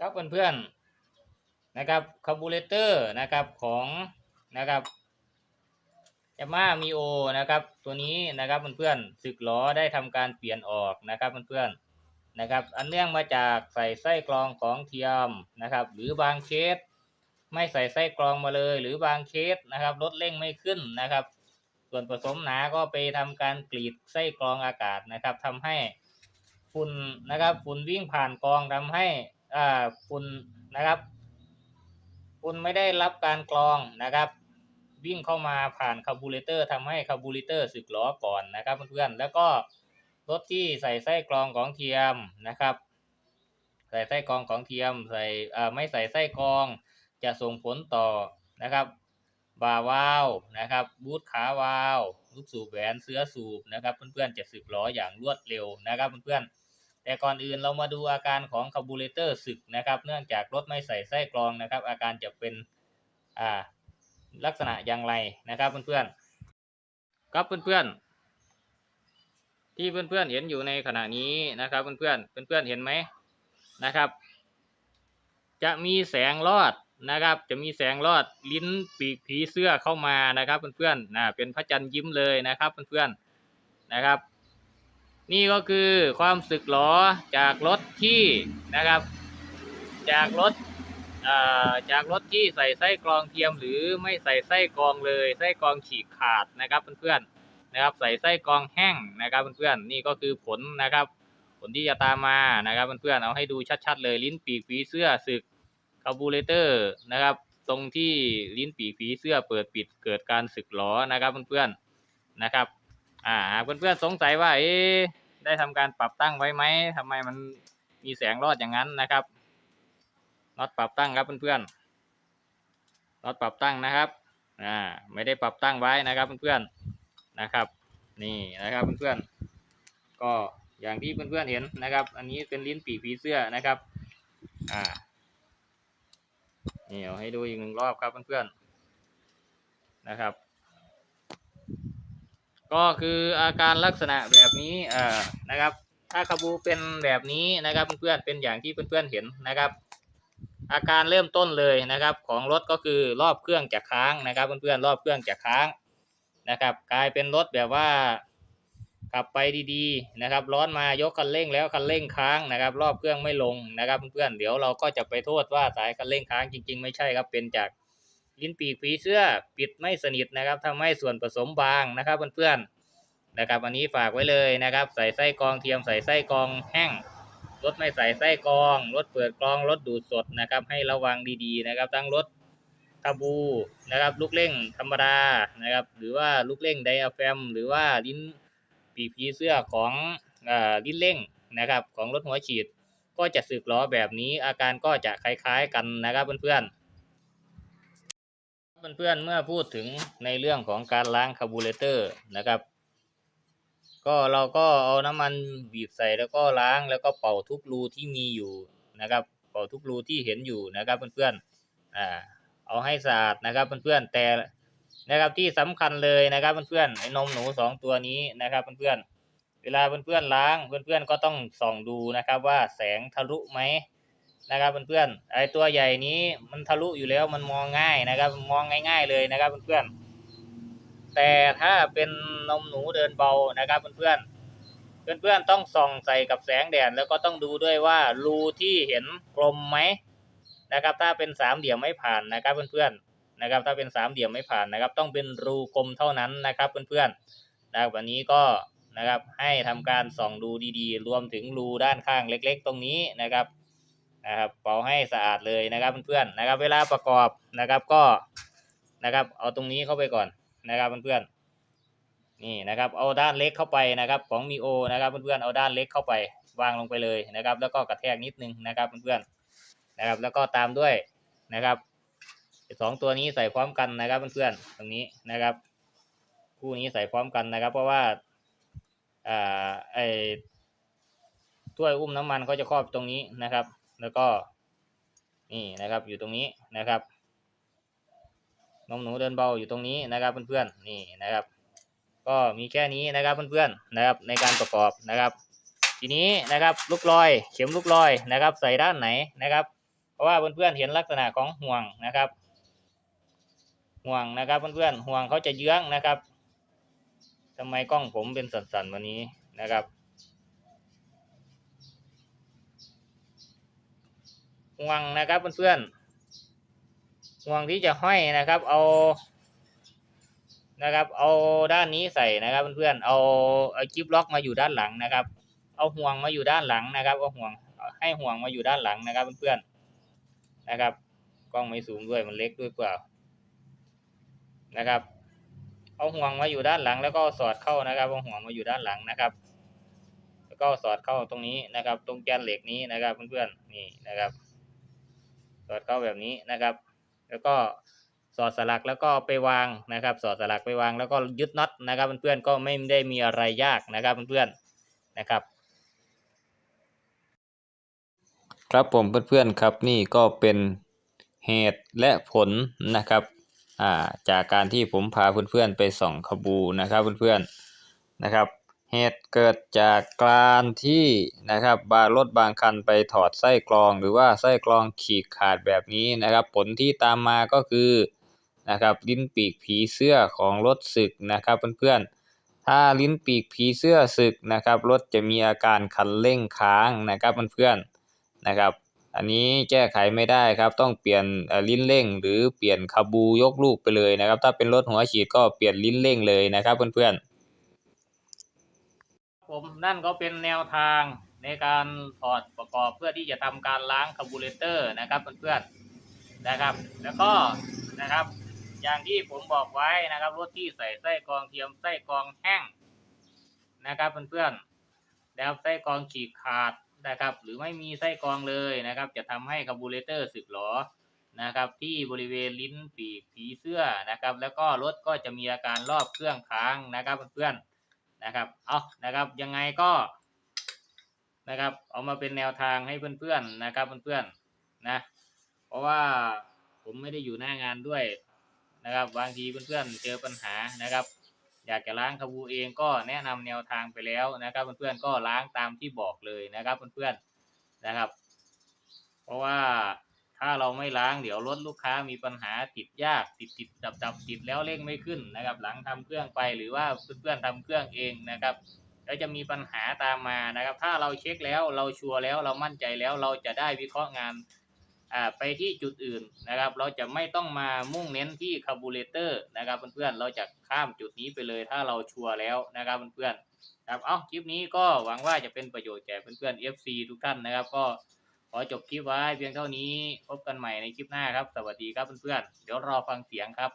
ครับเพื่อนๆนะครับคาร์บูเรเตอร์นะครับของนะครับยามามีโอนะครับตัวนี้นะครับเพื่อนๆสึกล้อได้ทำการเปลี่ยนออกนะครับเพื่อนๆนะครับ อันเนื่องมาจากใส่ไส้กรองของเทียมนะครับ หรือบางเคส ไม่ใส่ไส้กรองมาเลย หรือบางเคสนะครับรถเร่งไม่ขึ้นนะครับ ส่วนผสมหนาก็ไปทำการกรีดไส้กรองอากาศนะครับทำให้ฝุ่นนะครับฝุ่นวิ่งผ่านกรองทำให้ อ่าฝุ่นะครับฝุ่นไม่ได้รับการกรองนะครับ วิ่งเข้ามาผ่านคาร์บูเรเตอร์ทำให้คาร์บูเรเตอร์สึกล้อก่อนนะครับเพื่อนๆแล้วก็รถที่ใส่ไส้กรองของเทียมนะครับ ใส่ไส้กรองของเทียมใส่อ่าไม่ใส่ไส้กรอง จะส่งผลต่อนะครับบาวาวนะครับ บูทขาวาว ลูกสูบแหวนเสื้อสูบนะครับ เพื่อนๆจะสึกล้ออย่างรวดเร็วนะครับเพื่อนๆ แต่ก่อนอื่นเรามาดูอาการของคาร์บูเรเตอร์สึกนะครับ เนื่องจากรถไม่ใส่ไส้กรองนะครับ อาการจะเป็นอ่าลักษณะอย่างไรนะครับเพื่อนๆครับเพื่อนๆที่เพื่อนๆเห็นอยู่ในขณะนี้นะครับเพื่อนๆเพื่อนๆเห็นไหมนะครับ จะมีแสงรอดนะครับ จะมีแสงรอดลิ้นปีกผีเสื้อเข้ามานะครับ เพื่อนๆนะเป็นพระจันทร์ยิ้มเลยนะครับ เพื่อนๆนะครับ นี่ก็คือความสึกหรอจากรถที่นะครับ จากรถอ่าจากรถที่ใส่ไส้กรองเทียมหรือไม่ใส่ไส้กรองเลยไส้กรองฉีกขาดนะครับเพื่อนๆนะครับ ใส่ไส้กรองแห้งนะครับเพื่อนๆนี่ก็คือผลนะครับ ผลที่จะตามมานะครับเพื่อนๆเอาให้ดูชัดๆเลยลิ้นปีกผีเสื้อสึกคาร์บูเรเตอร์นะครับ ตรงที่ลิ้นปีกผีเสื้อเปิดปิดเกิดการสึกหรอนะครับเพื่อนๆนะครับ อ่าเพื่อนๆสงสัยว่าเอ๊ได้ทำการปรับตั้งไว้ไหมทำไมมันมีแสงรอดอย่างนั้นนะครับน็อตปรับตั้งครับเพื่อนๆน็อตปรับตั้งนะครับอ่าไม่ได้ปรับตั้งไว้นะครับเพื่อนๆนะครับ นี่นะครับเพื่อนๆก็อย่างที่เพื่อนๆเห็นนะครับ อันนี้เป็นลิ้นปีกผีเสื้อนะครับอ่านี่เอาให้ดูอีกหนึ่งรอบครับเพื่อนๆนะครับ ก็คืออาการลักษณะแบบนี้เอ่อนะครับ ถ้าคาบูเป็นแบบนี้นะครับเพื่อนๆเป็นอย่างที่เพื่อนๆเห็นนะครับ อาการเริ่มต้นเลยนะครับ ของรถก็คือรอบเครื่องจะค้างนะครับ เพื่อนๆรอบเครื่องจะค้างนะครับ กลายเป็นรถแบบว่าขับไปดีๆนะครับ ร้อนมายกคันเร่งแล้วคันเร่งค้างนะครับ รอบเครื่องไม่ลงนะครับ เพื่อนๆเดี๋ยวเราก็จะไปโทษว่าสายคันเร่งค้างจริง ๆ ไม่ใช่ครับเป็นจาก ลิ้นปีกผีเสื้อปิดไม่สนิทนะครับทำให้ส่วนผสมบางนะครับเพื่อนๆนะครับอันนี้ฝากไว้เลยนะครับ ใส่ไส้กรองเทียมใส่ไส้กรองแห้งรถไม่ใส่ไส้กรองรถเปิดกรองรถดูดสดนะครับ ให้ระวังดีๆนะครับ ทั้งรถคาบูนะครับ ลูกเร่งธรรมดานะครับ หรือว่าลูกเร่งไดอะแฟม หรือว่าลิ้นปีกผีเสื้อของอลิ้นเร่งนะครับ ของรถหัวฉีด ก็จะสึกล้อแบบนี้อาการก็จะคล้ายๆกันนะครับเพื่อนๆ เพื่อนๆเมื่อพูดถึงในเรื่องของการล้างคาร์บูเรเตอร์นะครับ ก็เราก็เอาน้ำมันบีบใส่แล้วก็ล้างแล้วก็เป่าทุกรูที่มีอยู่นะครับ เป่าทุกรูที่เห็นอยู่นะครับเพื่อนๆอ่าเอาให้สะอาดนะครับเพื่อนๆแต่นะครับที่สำคัญเลยนะครับเพื่อนๆไอ้นมหนูสองตัวนี้นะครับเพื่อนๆเวลาเพื่อนๆล้างเพื่อนๆก็ต้องส่องดูนะครับว่าแสงทะลุไหม นะครับเพื่อนๆไอตัวใหญ่นี้มันทะลุอยู่แล้วมันมองง่ายนะครับ มองง่าย ๆ เลยนะครับเพื่อนๆแต่ถ้าเป็นนมหนูเดินเบานะครับเพื่อนๆเพื่อนๆต้องส่องใส่กับแสงแดดแล้วก็ต้องดูด้วยว่ารูที่เห็นกลมไหมนะครับ ถ้าเป็นสามเหลี่ยมไม่ผ่านนะครับเพื่อนๆนะครับ ถ้าเป็นสามเหลี่ยมไม่ผ่านนะครับ ต้องเป็นรูกลมเท่านั้นนะครับเพื่อนๆนะครับวันนี้ก็นะครับให้ทำการส่องดูดีๆ รวมถึงรูด้านข้างเล็ก ๆ ตรงนี้นะครับ นะครับเป่าให้สะอาดเลยนะครับเพื่อนๆนะครับ เวลาประกอบนะครับก็นะครับ เอาตรงนี้เข้าไปก่อนนะครับเพื่อนๆนี่นะครับ เอาด้านเล็กเข้าไปนะครับของมีโอนะครับเพื่อนๆเอาด้านเล็กเข้าไปวางลงไปเลยนะครับ แล้วก็กระแทกนิดนึงนะครับเพื่อนๆนะครับ แล้วก็ตามด้วยนะครับสองตัวนี้ใส่พร้อมกันนะครับเพื่อนๆตรงนี้นะครับ คู่นี้ใส่พร้อมกันนะครับ เพราะว่าอ่าไอถ้วยอุ้มน้ำมันเขาจะครอบตรงนี้นะครับ แล้วก็นี่นะครับอยู่ตรงนี้นะครับนมหนูเดินเบาอยู่ตรงนี้นะครับเพื่อนๆนี่นะครับ ก็มีแค่นี้นะครับเพื่อนๆนะครับในการประกอบนะครับ ทีนี้นะครับลูกลอยเข็มลูกลอยนะครับ ใส่ด้านไหนนะครับ เพราะว่าเพื่อนๆเห็นลักษณะของห่วงนะครับ ห่วงนะครับเพื่อนๆห่วงเขาจะเยื้องนะครับทำไมกล้องผมเป็นสั่นๆวันนี้นะครับ ห่วงนะครับเพื่อนๆห่วงที่จะห้อยนะครับ เอานะครับ เอาด้านนี้ใส่นะครับเพื่อนๆเอาเอาจิ๊บล็อกมาอยู่ด้านหลังนะครับ เอาห่วงมาอยู่ด้านหลังนะครับเอาห่วงให้ห่วงมาอยู่ด้านหลังนะครับเพื่อนๆนะครับกล้องไม่สูงด้วยมันเล็กด้วยเปล่านะครับ เอาห่วงมาอยู่ด้านหลัง แล้วก็สอดเข้านะครับเอาห่วงมาอยู่ด้านหลังนะครับ แล้วก็สอดเข้าตรงนี้นะครับ ตรงแกนเหล็กนี้นะครับเพื่อนๆนี่นะครับ สอดเข้าแบบนี้นะครับ แล้วก็สอดสลักแล้วก็ไปวางนะครับ สอดสลักไปวางแล้วก็ยึดน็อตนะครับเพื่อนๆก็ไม่ได้มีอะไรยากนะครับเพื่อนๆนะครับครับผมเพื่อนๆครับนี่ก็เป็นเหตุและผลนะครับจากการที่ผมพาเพื่อนๆไปส่องขบูนะครับเพื่อนๆนะครับ เหตุเกิดจากการที่นะครับบางรถบางคันไปถอดไส้กรอง หรือว่าไส้กรองฉีกขาดแบบนี้นะครับ ผลที่ตามมาก็คือนะครับลิ้นปีกผีเสื้อของรถสึกนะครับเพื่อนๆ ถ้าลิ้นปีกผีเสื้อสึกนะครับรถจะมีอาการคันเร่งค้างนะครับเพื่อนๆนะครับ อันนี้แก้ไขไม่ได้ครับต้องเปลี่ยนลิ้นเร่ง หรือเปลี่ยนคาบูยกลูกไปเลยนะครับ ถ้าเป็นรถหัวฉีดก็เปลี่ยนลิ้นเร่งเลยนะครับเพื่อนๆ ผมนั่นก็เป็นแนวทางในการถอดประกอบเพื่อที่จะทำการล้างคาบูเรเตอร์นะครับเพื่อนๆนะครับ แล้วก็นะครับ อย่างที่ผมบอกไว้นะครับรถที่ใส่ไส้กรองเทียมไส้กรองแห้งนะครับเพื่อนๆแล้วไส้กรองฉีกขาดนะครับ หรือไม่มีไส้กรองเลยนะครับ จะทำให้คาร์บูเรเตอร์สึกหรอนะครับ ที่บริเวณลิ้นปีกผีเสื้อนะครับ แล้วก็รถก็จะมีอาการรอบเครื่องค้างนะครับเพื่อนๆ นะครับ เอานะครับ ยังไงก็นะครับ เอามาเป็นแนวทางให้เพื่อนๆนะครับเพื่อนๆนะ เพราะว่าผมไม่ได้อยู่หน้างานด้วยนะครับ บางทีเพื่อนๆเจอปัญหานะครับ อยากจะล้างคาบูเองก็แนะนำแนวทางไปแล้วนะครับ เพื่อนๆก็ล้างตามที่บอกเลยนะครับ เพื่อนๆนะครับ เพราะว่า ถ้าเราไม่ล้างเดี๋ยวรถลูกค้ามีปัญหาติดยากติดติดดับดับติดแล้วเร่งไม่ขึ้นนะครับ หลังทำเครื่องไปหรือว่าเพื่อนๆทำเครื่องเองนะครับแล้วจะมีปัญหาตามมานะครับ ถ้าเราเช็คแล้วเราชัวร์แล้วเรามั่นใจแล้วเราจะได้วิเคราะห์งานอ่าไปที่จุดอื่นนะครับ เราจะไม่ต้องมามุ่งเน้นที่คาร์บูเรเตอร์นะครับเพื่อนๆเราจะข้ามจุดนี้ไปเลยถ้าเราชัวร์แล้วนะครับเพื่อนๆครับ เอาคลิปนี้ก็หวังว่าจะเป็นประโยชน์แก่เพื่อนๆ FC ทุกท่านนะครับ ก็ ขอจบคลิปไว้เพียงเท่านี้ พบกันใหม่ในคลิปหน้าครับ สวัสดีครับเพื่อนๆ เดี๋ยวรอฟังเสียงครับ